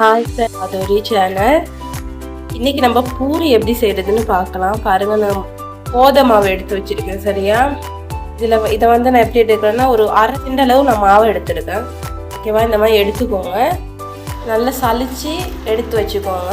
Hi sir அது ஒரு channel இன்றைக்கி நம்ம பூரி எப்படி செய்கிறதுன்னு பார்க்கலாம். பாருங்கள் நான் கோதை மாவு எடுத்து வச்சிருக்கேன் சரியா? இதில் இதை வந்து நான் எப்படி எடுக்கிறேன்னா ஒரு அரை திண்ட அளவு நான் மாவு எடுத்துருக்கேன். ஓகேவா? இந்த மாதிரி எடுத்துக்கோங்க. நல்லா சலித்து எடுத்து வச்சுக்கோங்க.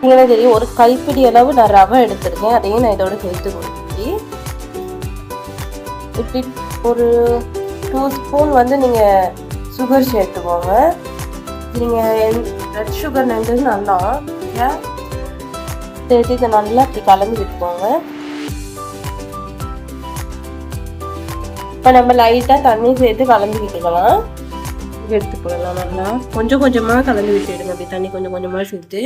நீங்களே தெரியும் ஒரு கைப்பிடி அளவு நான் ரவை எடுத்துருக்கேன். அதையும் நான் இதோட சேர்த்து கொடுத்து இப்படி ஒரு டூ ஸ்பூன் வந்து நீங்கள் சுகர் சேர்த்துக்கோங்க. நீங்கள் ரெட் சுகர் நெஞ்சது நல்லா ஓகே சேர்த்து இதை நல்லா இப்படி கலந்து விட்டுக்கோங்க. இப்போ நம்ம லைட்டாக தண்ணி சேர்த்து கலந்து விட்டுக்கலாம். எடுத்துக்கலாம் நல்லா. கொஞ்சம் கொஞ்சமாக கலந்து விட்டுடுங்க. அப்படி தண்ணி கொஞ்சம் கொஞ்சமாக சேர்த்து.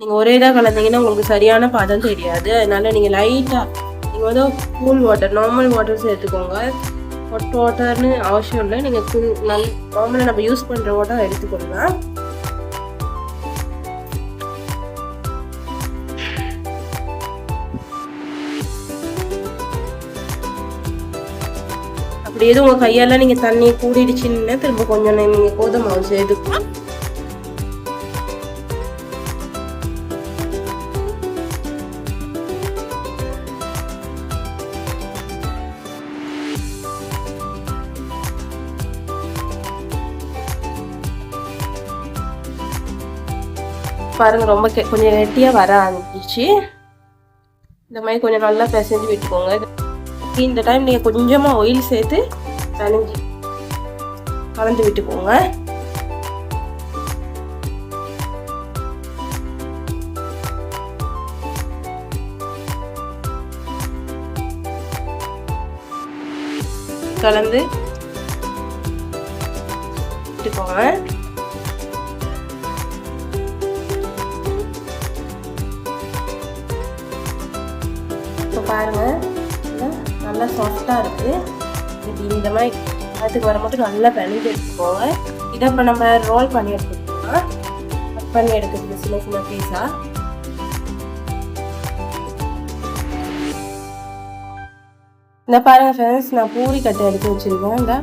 நீங்கள் ஒரே இதாக கலந்தீங்கன்னா உங்களுக்கு சரியான பதம் தெரியாது. அதனால நீங்கள் லைட்டாக நீங்கள் வந்து கூல் வாட்டர் நார்மல் வாட்டர் சேர்த்துக்கோங்க. ஹாட் வாட்டர்னு அவசியம் இல்லை. நீங்கள் கூல் நல் நார்மலாக நம்ம யூஸ் பண்ணுற வாட்டர் எடுத்துக்கொள்ளலாம் அப்படி எதுவும் உங்கள் கையால் நீங்கள் தண்ணி கூடிடுச்சுன்னா திரும்ப கொஞ்சம் நீங்கள் கோதுமை மாவு சேர்த்துக்கலாம் பாருங்க ரொம்ப கொஞ்சம் கெட்டியாக வர ஆரம்பிச்சிச்சு இந்த மாதிரி கொஞ்சம் நல்லா பிசைஞ்சு விட்டுக்கோங்க. இந்த டைம் நீங்கள் கொஞ்சமாக ஆயில் சேர்த்து பிணைஞ்சு கலந்து விட்டுக்கோங்க. கலந்து விட்டுக்கோங்க. பாருங்கள் நல்லா சாஃப்டாக இருக்குது இப்படி இந்த மாதிரி அதுக்கு வரும்போது நல்லா பிணைஞ்சு எடுத்துக்கோங்க. இதை இப்போ நம்ம ரோல் பண்ணி எடுத்துக்கலாம். கட் பண்ணி எடுத்துக்கணும் சின்ன சின்ன பீஸாக இந்த பாருங்கள் ஃப்ரெண்ட்ஸ் நான் பூரி கட்டை எடுத்து வச்சுருக்கேன். இந்த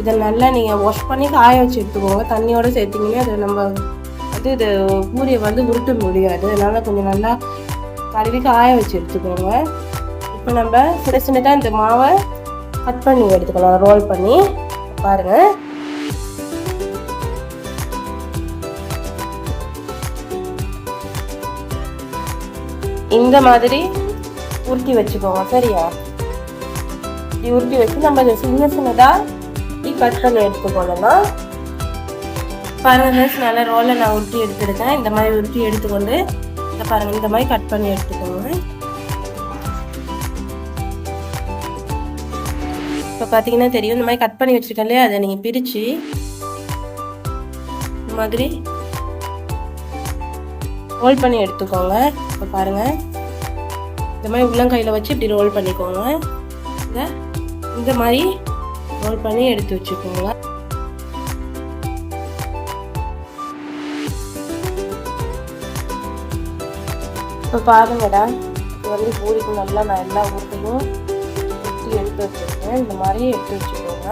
இதை நல்லா நீங்கள் வாஷ் பண்ணி காய வச்சு எடுத்துக்கோங்க. தண்ணியோட சேர்த்திங்கன்னா அது நம்ம வந்து இது பூரியை வந்து உருட்ட முடியாது. அதனால் கொஞ்சம் நல்லா கழுவி காய வச்சு எடுத்துக்கோங்க. இப்போ நம்ம சின்ன சின்னதாக இந்த மாவை கட் பண்ணி எடுத்துக்கலாம் ரோல் பண்ணி பாருங்கள் இந்த மாதிரி உருட்டி வச்சுக்கோங்க சரியா? இப்படி உருட்டி வச்சு நம்ம இதை சின்ன சின்னதாக கட் பண்ணி எடுத்துக்கொள்ளலாம். பாருங்கள் நல்ல ரோலை நான் உருட்டி எடுத்துருக்கேன் இந்த மாதிரி உருட்டி எடுத்துக்கொண்டு இந்த பாருங்கள் இந்த மாதிரி கட் பண்ணி எடுத்துக்கோங்க. பார்த்தீங்கன்னா தெரியும். இந்த மாதிரி கட் பண்ணி வச்சிருக்கேன் இல்லையா? அதை நீங்கள் பிரித்து இந்த மாதிரி ரோல் பண்ணி எடுத்துக்கோங்க. இப்போ பாருங்கள் இந்த மாதிரி உள்ளங்கையில் வச்சு இப்படி ரோல் பண்ணிக்கோங்க. இதை இந்த மாதிரி ரோல் பண்ணி எடுத்து வச்சுக்கோங்க. இப்போ பாருங்கடா. இது வந்து பூரிக்கு நல்லா நான் எல்லா ஊருக்கையும் எடுத்து வச்சுருக்கேன். இந்த மாதிரி எடுத்து வச்சுக்கோங்க.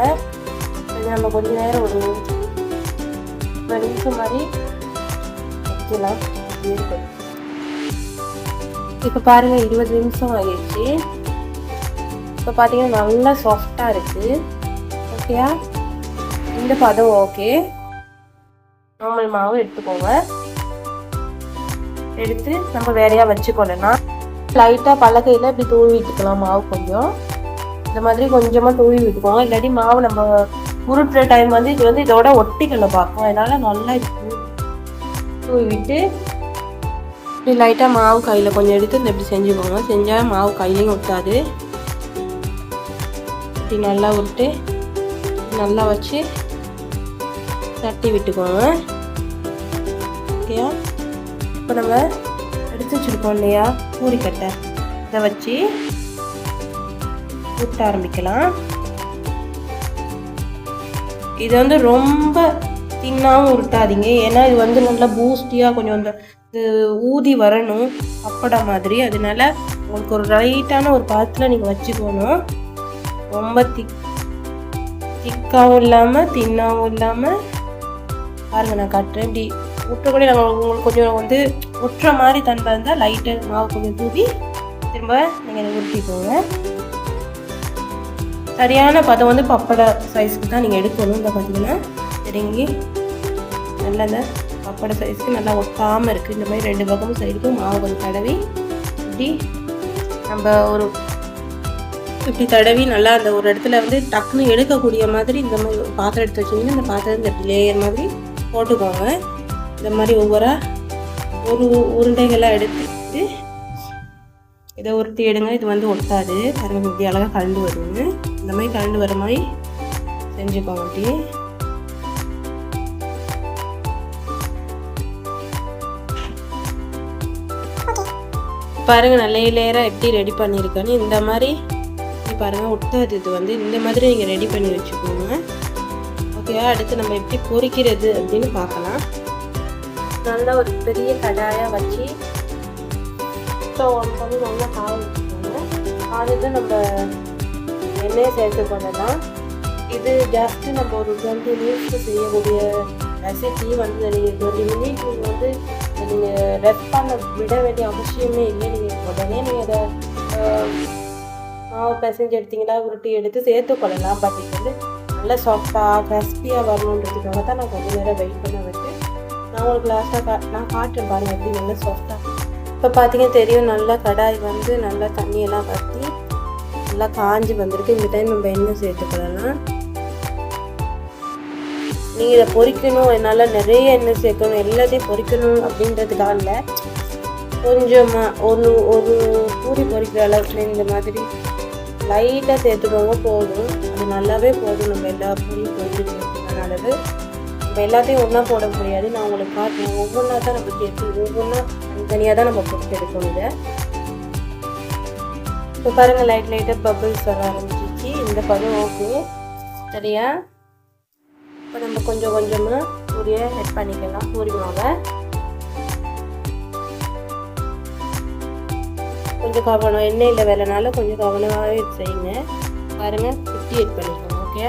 இது நம்ம கொஞ்ச நேரம் ஒரு நிமிஷம் மாதிரி வைக்கலாம் இப்போ பாருங்கள் இருபது நிமிஷம் ஆகிடுச்சு. இப்போ பார்த்தீங்கன்னா நல்லா சாஃப்டாக இருக்குது ஓகேயா இந்த பதம் ஓகே நார்மல் மாவு எடுத்துக்கோங்க. எடுத்து நம்ம வேறையாக வச்சுக்கொள்ளலாம் லைட்டாக பலகையில் இப்படி தூவி விட்டுக்கலாம் மாவு கொஞ்சம். இந்த மாதிரி கொஞ்சமாக தூவி விட்டுக்கோங்க இல்லாட்டி மாவு நம்ம உருட்டுற டைம் வந்து இது வந்து இதோட ஒட்டிக்கல பார்க்கும் அதனால நல்லா இது தூவி விட்டு இப்படி லைட்டாக மாவு கையில் கொஞ்சம் எடுத்து இந்த இப்படி செஞ்சுக்கோங்க செஞ்சால் மாவு கையிலையும் ஒட்டாது. இப்படி நல்லா விட்டு நல்லா வச்சு தட்டி விட்டுக்கோங்க ஓகேயா? இப்போ நம்ம எடுத்து வச்சுருக்கோம் இல்லையா? பூரிக்கட்டை. இதை வச்சு ஊட்ட ஆரம்பிக்கலாம். இது வந்து ரொம்ப தின்னாகவும் உருட்டாதீங்க. ஏன்னா இது வந்து நல்லா பூஸ்டியாக கொஞ்சம் இந்த இது ஊதி வரணும். அப்படா மாதிரி. அதனால உங்களுக்கு ஒரு ரைட்டான ஒரு பாத்தில் நீங்கள் வச்சுக்கணும். ரொம்ப திக் திக்காகவும் இல்லாமல் தின்னாகவும் இல்லாமல் பாருங்கள் நான் காட்டுறேன். இப்படி ஒட்டுற கூட நாங்கள் உங்களுக்கு கொஞ்சம் வந்து ஒட்டுற மாதிரி தன்மை இருந்தால் லைட்டு மாவு கொஞ்சம் தூவி திரும்ப நீங்கள் உருட்டிக்கோங்க. சரியான பதம் வந்து பப்படை சைஸ்க்கு தான் நீங்கள் எடுக்கணும். இந்த பார்த்தீங்கன்னா நெருங்கி நல்லா இந்த பப்படை சைஸ்க்கு நல்லா ஒட்டாமல் இருக்குது இந்த மாதிரி ரெண்டு பக்கமும் சைடுக்கும் மாவு கொஞ்சம் தடவி இப்படி நம்ம ஒரு இப்படி தடவி நல்லா அந்த ஒரு இடத்துல வந்து டக்குன்னு எடுக்கக்கூடிய மாதிரி இந்த மாதிரி ஒரு பாத்திரம் எடுத்து வச்சிங்கன்னா இந்த பாத்திரம் இந்த லேயர் மாதிரி போட்டுக்கோங்க. இந்த மாதிரி ஒவ்வொரு ஒரு உருண்டைகளாக எடுத்துட்டு இதை உருட்டி எடுங்க. இது வந்து ஒட்டாது. பாருங்க இப்படி அழகாக கலந்து வருங்க. இந்த மாதிரி கலந்து வர மாதிரி செஞ்சுக்கோங்க அப்படி பாருங்கள் நல்ல லேயராக எப்படி ரெடி பண்ணியிருக்கேன்னு இந்த மாதிரி பாருங்கள் ஒட்டாது இது வந்து. இந்த மாதிரி நீங்கள் ரெடி பண்ணி வச்சுக்கோங்க. ஓகேவா அடுத்து நம்ம எப்படி பொரிக்கிறது அப்படின்னு பார்க்கலாம். நல்லா ஒரு பெரிய கடாயாக வச்சு ஸ்டவ் ஒன் பண்ணி நல்லா காய வச்சுக்கோங்க. காலையில் நம்ம எண்ணெயை சேர்த்து கொள்ளலாம் இது ஜஸ்ட் நம்ம ஒரு டுவெண்ட்டி மினிட்ஸ்க்கு செய்யக்கூடிய ரெசிபி வந்து நீங்கள் டுவெண்ட்டி மினிட்ஸ் நீங்கள் வந்து நீங்கள் ரெஸ்ட் பண்ண விட வேண்டிய அவசியமே இல்லை. நீங்கள் உடனே நீங்கள் அதை மாவு பிசைஞ்சு எடுத்தீங்கன்னா உருட்டி எடுத்து சேர்த்து கொள்ளலாம். பட் இது வந்து நல்லா சாஃப்டாக கிறிஸ்பியாக வரணுன்றதுக்காக தான் நான் கொஞ்சம் நேரம் வெயிட் பண்ண வச்சு நான் உங்களுக்கு லாஸ்ட்டாக கா நான் காட்டுறேன் பாருங்கள் எப்படி நல்லா சாஃப்டாக இப்போ பார்த்தீங்கன்னா தெரியும் நல்லா கடாய் வந்து நல்லா தண்ணியெல்லாம் வற்றி நல்லா காஞ்சி வந்திருக்கு. இந்த டைம் நம்ம எண்ணெய் சேர்த்துக்கலாம் நீங்கள் இதை பொறிக்கணும் என்னால் நிறைய எண்ணெய் சேர்க்கணும் எல்லாத்தையும் பொறிக்கணும் அப்படின்றதுக்காக இல்லை. கொஞ்சமாக ஒரு ஒரு பூரி பொறிக்கிற அளவுக்கு இந்த மாதிரி லைட்டாக சேர்த்துக்கோங்க போதும். அது நல்லாவே போதும். நம்ம எல்லா பூரியும் பொரிக்கிறதுக்கு நல்லது நம்ம எல்லாத்தையும் ஒன்றா போட முடியாது. நான் உங்களுக்கு காட்டுறேன். ஒவ்வொன்றா தான் நம்ம சேர்த்து ஒவ்வொன்றா தனியாக தான் நம்ம பொரிச்சு எடுக்கணும் இதை. இப்போ பாருங்கள் லைட் லைட்டாக பபிள்ஸ் வர ஆரம்பிச்சிச்சு இந்த பதம் ஓகே சரியா? இப்போ நம்ம கொஞ்சம் கொஞ்சமாக பூரியை ஹெட் பண்ணிக்கலாம். பூரி மாவை கொஞ்சம் கவனம் எண்ணெயில் வேலைனால கொஞ்சம் கவனமாகவே செய்யுங்க. பாருங்கள் ஃபிஃப்டி எயிட் பண்ணிக்கலாம் ஓகே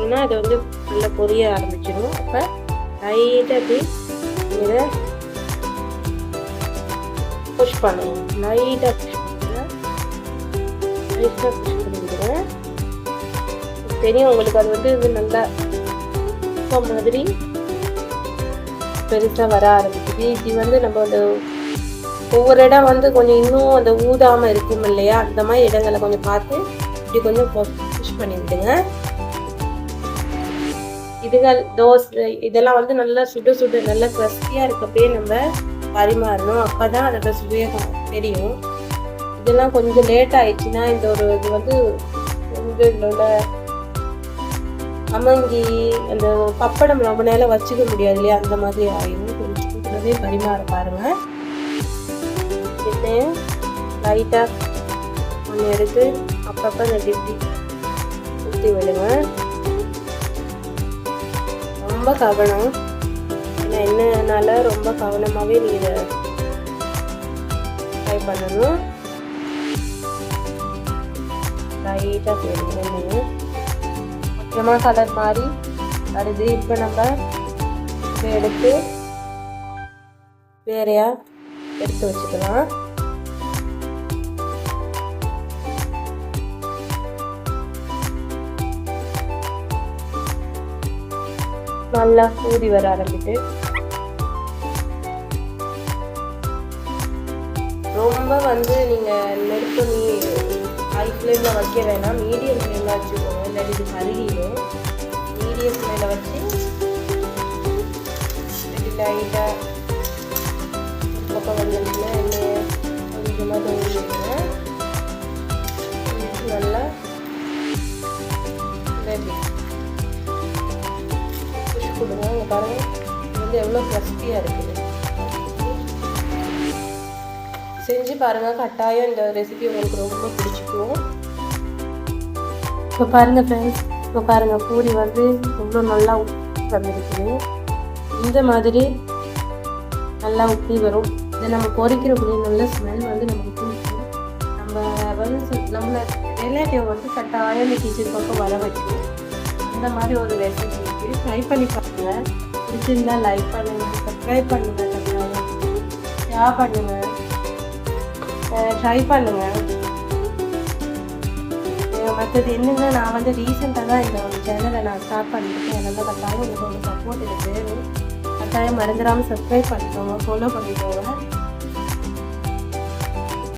ஏன்னா அது வந்து நல்லா பொரிய ஆரம்பிச்சிடும் அப்போ லைட்டாக அப்படி இதை புஷ் பண்ணுவோம் லைட்டாக லைட்டாக தெரியும் உங்களுக்கு அது வந்து இது நல்லா மாதிரி பெருசாக வர ஆரம்பிக்குது. இது வந்து நம்ம அந்த ஒவ்வொரு இடம் வந்து கொஞ்சம் இன்னும் அந்த ஊதாமல் இருக்கும் இல்லையா? அந்த மாதிரி இடங்களை கொஞ்சம் பார்த்து இப்படி கொஞ்சம் புஷ் பண்ணி விடுங்க இதுகள் தோசை இதெல்லாம் வந்து நல்லா சுட சுட நல்லா கிறிஸ்பியாக இருக்கப்பயே நம்ம பரிமாறணும். அப்போ தான் அதோட சுவையாக தெரியும். இதெல்லாம் கொஞ்சம் லேட் ஆயிடுச்சுன்னா இந்த ஒரு இது வந்து கொஞ்சம் இதோட உள்ள அமங்கி அந்த பப்படம் ரொம்ப நேரம் வச்சுக்க முடியாது இல்லையா? அந்த மாதிரி ஆயிடும் கொஞ்சம் கூடவே பரிமாற பாருங்க. இது லைட்டாக ஒன்று எடுத்து அப்பப்போ இந்த டிப்டி ஊற்றி விடுங்க. ரொம்ப கவனம். ஏன்னா என்னனால ரொம்ப கவனமாகவே நீங்கள் இதை ட்ரை பண்ணணும். லைட்டாக போடுங்க கொஞ்சமாக கலர் மாதிரி வருது இப்போ நம்ம இதை எடுத்து வேறையா எடுத்து வச்சுக்கலாம். நல்லா ஊதி வர ஆரம்பிட்டு ரொம்ப வந்து நீங்கள் நெருப்பு நீ ஹை ஃப்ளேமில் வைக்க வேணாம். மீடியம் ஃப்ளேமில் வச்சுக்கோங்க இல்லாட்டி இது கருகிடும். மீடியம் ஃப்ளேமில் வச்சு லைட்டாக பக்கம் வந்துருச்சுன்னா எண்ணெயை கொஞ்சமாக தொங்கிடுங்க. நல்லா பேபி கொடுங்க. இங்கே பாருங்கள் இது வந்து எவ்வளோ கிறிஸ்பியாக இருக்குது. செஞ்சு பாருங்கள் கட்டாயம் இந்த ரெசிபி உங்களுக்கு ரொம்ப பிடிச்சிக்கும். இப்போ பாருங்கள் ஃப்ரெண்ட்ஸ் இப்போ பாருங்கள் பூரி வந்து இவ்வளோ நல்லா உப்பி வந்துருக்குது. இந்த மாதிரி நல்லா உப்பி வரும். இதை நம்ம பொரிக்கிற பூரி நல்ல ஸ்மெல் வந்து நமக்கு பிடிக்கும். நம்ம வந்து சு- நம்மள ரிலேட்டிவ் வந்து கட்டாயம் இந்த கிச்சன் பக்கம் வர வைக்கும் இந்த மாதிரி ஒரு ரெசிபி இருக்குது ட்ரை பண்ணி பாருங்கள் பிடிச்சிருந்தா லைக் பண்ணுங்க சப்ஸ்கிரைப் பண்ணுங்க. ஷேர் பண்ணுங்கள் ட்ரை பண்ணுங்கள் மற்றது என்னென்னா நான் வந்து ரீசெண்டாக தான் இந்த ஒரு சேனலை நான் ஸ்டார்ட் பண்ணியிருக்கேன். அதனால் கட்டாயம் உங்களுக்கு ஒரு சப்போர்ட் இருக்குது கட்டாயம் மறந்துடாமல் சப்ஸ்கிரைப் பண்ணிக்கோங்க. ஃபாலோ பண்ணிக்கோங்க.